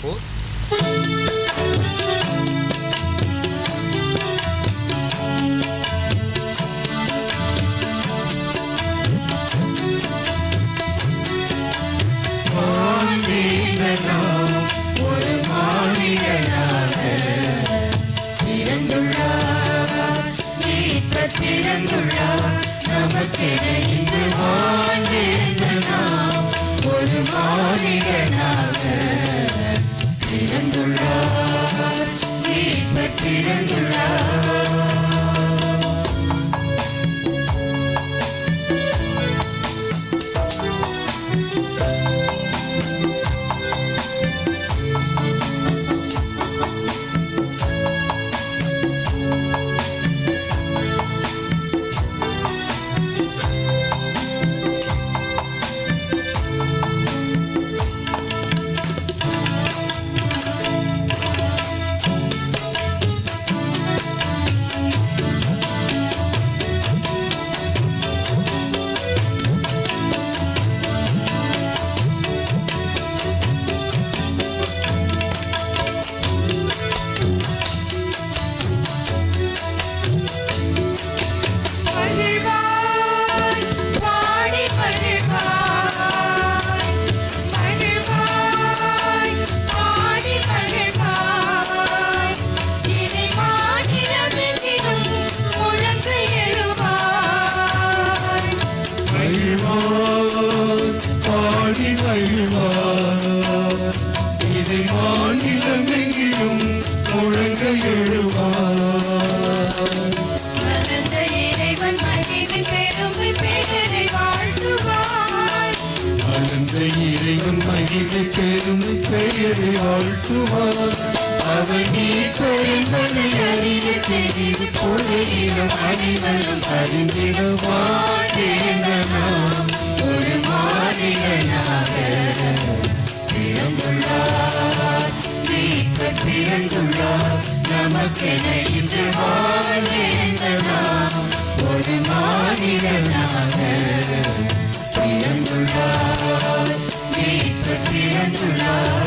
Four ஒரு மாநிலனாக பிறந்துள்ளார் மீட்பர் பிறந்துள்ளார் நமக்கென இன்று நாம் ஒரு மாநிலனாக பிறந்துள்ளார் மீட்பர் பிறந்துள்ளார் முழங்க எழுவார் மலர்ந்த இறைவன் மகிழ்வின் பெருமை பெயரை வாழ்த்துவார் அறிய பொருளிடம் அனைவரும் அறிந்திடுவார் ஒரு மாநிலனாக பிறந்துள்ளார் பிறந்துள்ளார் நமக்கென இன்று வாழ்ந்த ஒரு மாநிலனாக பிறந்துள்ளார். மீட்பர் பிறந்துள்ளார்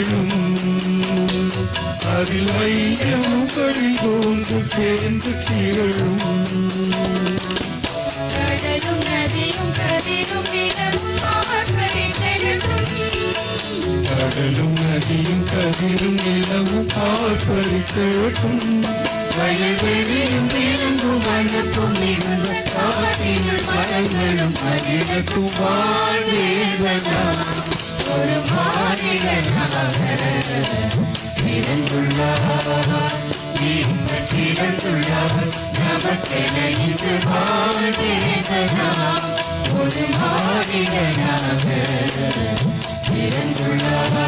காணும் மகிழும் அதில் வையமும் கழிகோன்று சேர்ந்து திகழும் கடலும் நதியும் கதிரும் நிலமும் ஆர்ப்பரித்தெழுதும் கடலும் நதியும் விரும்பும் வனப்பும் மிகுந்த காட்டினுள் மரங்களும் மகிழத்தும் வாழ்வேதனால் ஒரு மாநிலனாக பிறந்துள்ளார் பிறந்துள்ளார் நமக்கென இன்று வாழ்ந்தேதனாம் ஒரு மாறிடனாக பிறந்துள்ளார்